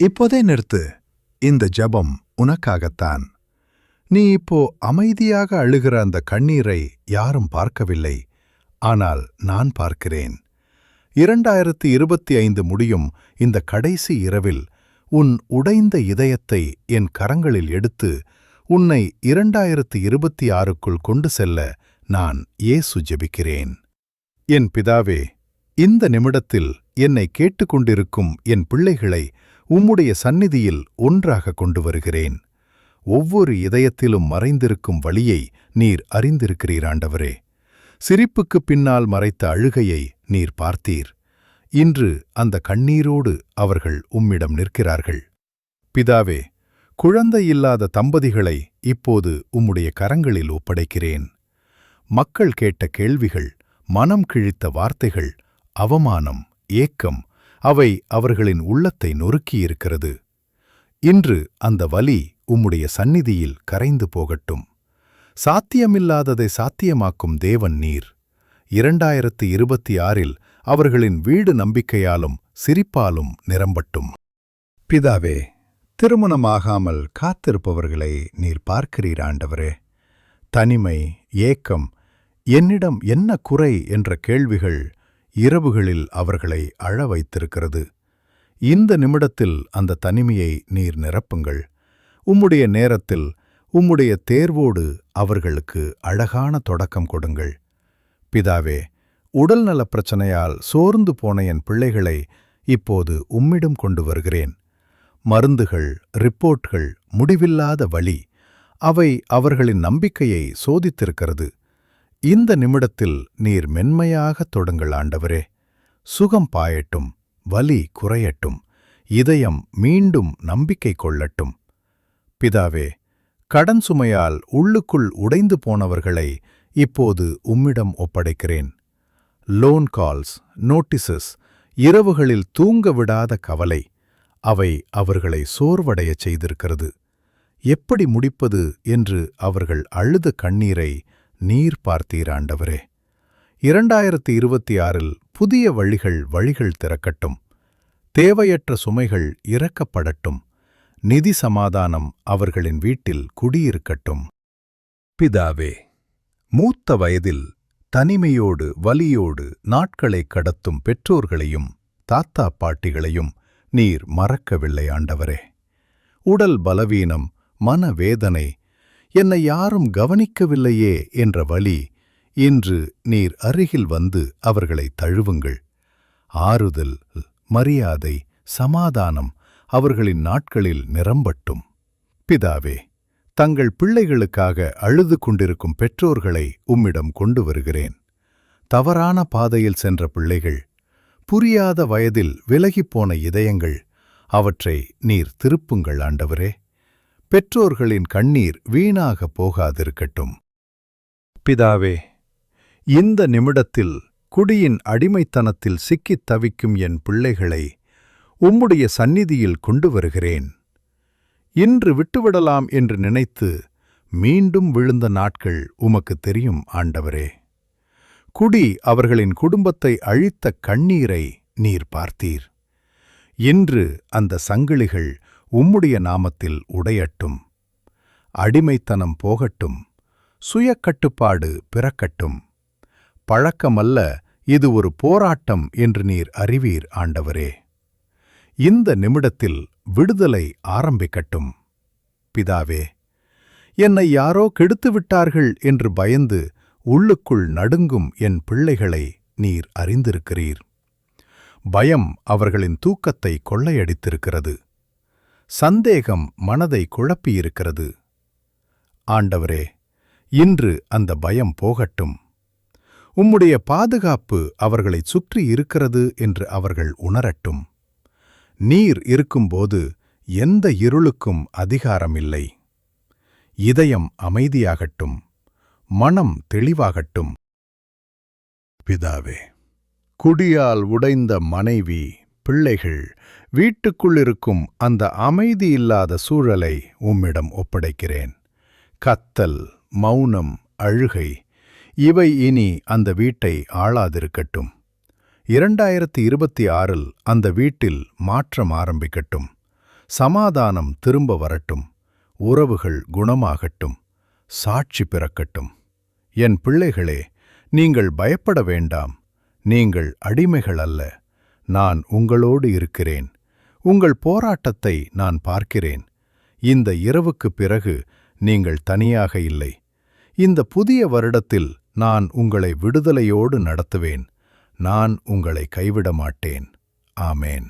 இப்போதே நிறுத்து. இந்த ஜபம் உனக்காகத்தான். நீ இப்போ அமைதியாக அழுகிற அந்த கண்ணீரை யாரும் பார்க்கவில்லை. ஆனால் நான் பார்க்கிறேன். இரண்டாயிரத்து இருபத்தி ஐந்து முடியும் இந்த கடைசி இரவில் உன் உடைந்த இதயத்தை என் கரங்களில் எடுத்து உன்னை இரண்டாயிரத்து இருபத்தி ஆறுக்குள் கொண்டு செல்ல நான் ஏசு ஜெபிக்கிறேன். என் பிதாவே இந்த நிமிடத்தில் என்னை கேட்டுக்கொண்டிருக்கும் என் பிள்ளைகளை உம்முடைய சந்நிதியில் ஒன்றாக கொண்டு வருகிறேன். ஒவ்வொரு இதயத்திலும் மறைந்திருக்கும் வழியை நீர் அறிந்திருக்கிறீர் ஆண்டவரே. சிரிப்புக்குப் பின்னால் மறைத்த அழுகையை நீர் பார்த்தீர். இன்று அந்த கண்ணீரோடு அவர்கள் உம்மிடம் நிற்கிறார்கள். பிதாவே குழந்தை இல்லாத தம்பதிகளை இப்போது உம்முடைய கரங்களில் ஒப்படைக்கிறேன். மக்கள் கேட்ட கேள்விகள் மனம் கிழித்த வார்த்தைகள் அவமானம் ஏக்கம் அவை அவர்களின் உள்ளத்தை நொறுக்கியிருக்கிறது. இன்று அந்த வலி உம்முடைய சந்நிதியில் கரைந்து போகட்டும். சாத்தியமில்லாததை சாத்தியமாக்கும் தேவன் நீர். இரண்டாயிரத்து இருபத்தி ஆறில் அவர்களின் வீடு நம்பிக்கையாலும் சிரிப்பாலும் நிரம்பட்டும். பிதாவே திருமணமாகாமல் காத்திருப்பவர்களை நீர் பார்க்கிறீர் ஆண்டவரே. தனிமை ஏக்கம் என்னிடம் என்ன குறை என்ற கேள்விகள் இரவுகளில் அவர்களை அழ வைத்திருக்கிறது. இந்த நிமிடத்தில் அந்த தனிமையை நீர் நிரப்புங்கள். உம்முடைய நேரத்தில் உம்முடைய தேர்வோடு அவர்களுக்கு அழகான தொடக்கம் கொடுங்கள். பிதாவே உடல்நலப் பிரச்சனையால் சோர்ந்து போன என் பிள்ளைகளை இப்போது உம்மிடம் கொண்டு வருகிறேன். மருந்துகள் ரிப்போர்ட்கள் முடிவில்லாத வழி அவை அவர்களின் நம்பிக்கையை சோதித்திருக்கிறது. இந்த நிமிடத்தில் நீர் மென்மையாகத் தொடுங்கள் ஆண்டவரே. சுகம் பாயட்டும் வலி குறையட்டும் இதயம் மீண்டும் நம்பிக்கை கொள்ளட்டும். பிதாவே கடன் சுமையால் உள்ளுக்குள் உடைந்து போனவர்களை இப்போது உம்மிடம் ஒப்படைக்கிறேன். லோன் கால்ஸ் நோட்டீசஸ் இரவுகளில் தூங்க விடாத கவலை அவை அவர்களை சோர்வடையச் செய்திருக்கிறது. எப்படி முடிப்பது என்று அவர்கள் அழுத கண்ணீரை நீர் பார்த்தீர் ஆண்டவரே. இரண்டாயிரத்தி இருபத்தி ஆறில் புதிய வழிகள் வழிகள் திறக்கட்டும். தேவையற்ற சுமைகள் இறக்கப்படட்டும். நிதி சமாதானம் அவர்களின் வீட்டில் குடியிருக்கட்டும். பிதாவே மூத்த வயதில் தனிமையோடு வலியோடு நாட்களைக் கடத்தும் பெற்றோர்களையும் தாத்தா பாட்டிகளையும் நீர் மறக்கவில்லை ஆண்டவரே. உடல் பலவீனம் மனவேதனை என்னை யாரும் கவனிக்கவில்லையே என்ற வழி இன்று நீர் அருகில் வந்து அவர்களை தழுவுங்கள். ஆறுதல் மரியாதை சமாதானம் அவர்களின் நாட்களில் நிரம்பட்டும். பிதாவே தங்கள் பிள்ளைகளுக்காக அழுது கொண்டிருக்கும் பெற்றோர்களை உம்மிடம் கொண்டு வருகிறேன். தவறான பாதையில் சென்ற பிள்ளைகள் புரியாத வயதில் விலகிப்போன இதயங்கள் அவற்றை நீர் திருப்புங்கள் ஆண்டவரே. பெற்றோர்களின் கண்ணீர் வீணாக போகாதிருக்கட்டும். பிதாவே இந்த நிமிடத்தில் குடியின் அடிமைத்தனத்தில் சிக்கித் தவிக்கும் என் பிள்ளைகளை உம்முடைய சந்நிதியில் கொண்டு வருகிறேன் இன்று விட்டுவிடலாம் என்று நினைத்து மீண்டும் விழுந்த நாட்கள் உமக்கு தெரியும் ஆண்டவரே. குடி அவர்களின் குடும்பத்தை அழித்த கண்ணீரை நீர் பார்த்தீர். இன்று அந்த சங்கிலிகள் உம்முடைய நாமத்தில் உடையட்டும். அடிமைத்தனம் போகட்டும். சுயக்கட்டுப்பாடு பிறக்கட்டும். பழக்கமல்ல இது ஒரு போராட்டம் என்று நீர் அறிவீர் ஆண்டவரே. இந்த நிமிடத்தில் விடுதலை ஆரம்பிக்கட்டும். பிதாவே என்னை யாரோ கெடுத்துவிட்டார்கள் என்று பயந்து உள்ளுக்குள் நடுங்கும் என் பிள்ளைகளை நீர் அறிந்திருக்கிறீர். பயம் அவர்களின் தூக்கத்தை கொள்ளையடித்திருக்கிறது. சந்தேகம் மனதை குழப்பியிருக்கிறது. ஆண்டவரே இன்று அந்த பயம் போகட்டும். உம்முடைய பாதுகாப்பு அவர்களைச் சுற்றி இருக்கிறது என்று அவர்கள் உணரட்டும். நீர் இருக்கும்போது எந்த இருளுக்கும் அதிகாரமில்லை. இதயம் அமைதியாகட்டும் மனம் தெளிவாகட்டும். பிதாவே குடியால் உடைந்த மனைவி பிள்ளைகள் வீட்டுக்குள்ளிருக்கும் அந்த அமைதியில்லாத சூழலை உம்மிடம் ஒப்படைக்கிறேன். கத்தல் மௌனம் அழுகை இவை இனி அந்த வீட்டை ஆளாதிருக்கட்டும். இரண்டாயிரத்தி இருபத்தி ஆறில் அந்த வீட்டில் மாற்றம் ஆரம்பிக்கட்டும். சமாதானம் திரும்ப வரட்டும். உறவுகள் குணமாகட்டும். சாட்சி பிறக்கட்டும். என் பிள்ளைகளே நீங்கள் பயப்பட வேண்டாம். நீங்கள் அடிமைகள் அல்ல நான் உங்களோடு இருக்கிறேன். உங்கள் போராட்டத்தை நான் பார்க்கிறேன். இந்த இரவுக்குப் பிறகு நீங்கள் தனியாக இல்லை. இந்த புதிய வருடத்தில் நான் உங்களை விடுதலையோடு நடத்துவேன். நான் உங்களை கைவிட மாட்டேன் ஆமேன்.